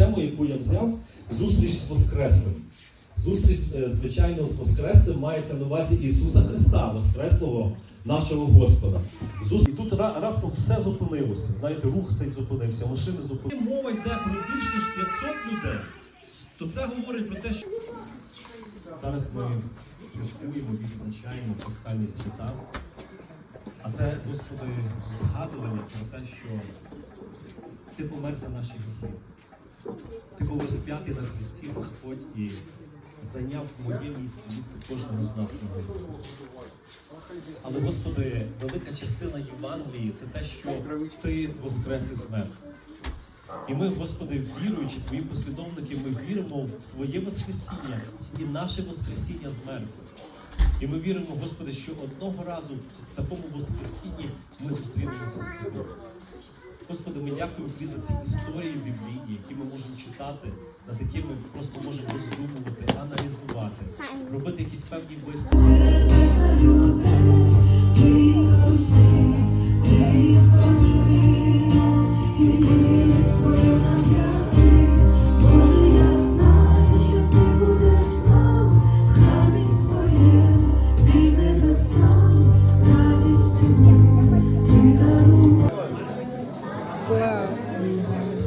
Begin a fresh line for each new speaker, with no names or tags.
Тему, яку я взяв, зустріч з Воскреслим. Зустріч, е, звичайно, з Воскреслим мається на увазі Ісуса Христа, Воскреслого нашого Господа. І тут раптом все зупинилося. Знаєте, рух цей зупинився, машини зупинилися. Мова йде про більш ніж 500 людей. То це говорить про те, що зараз ми святкуємо, відзначаємо пасхальні свята. А це, Господи, згадування про те, що Ти помер за наші гріхи. Ти був розп'ятий на хресті, Господь, і зайняв моє місце, місце кожного з нас. Але, Господи, велика частина Євангелії це те, що Ти воскрес із мертвих. І ми, Господи, віруючи, Твої послідовники, ми віримо в Твоє Воскресіння і наше Воскресіння з мертвих. І ми віримо, Господи, що одного разу в такому Воскресінні ми. Ми дякуємо тобі за ці історії біблійні, які ми можемо читати, над якими ми просто можемо роздумувати, аналізувати, робити якісь певні висновки. snow. 锅啊。嗯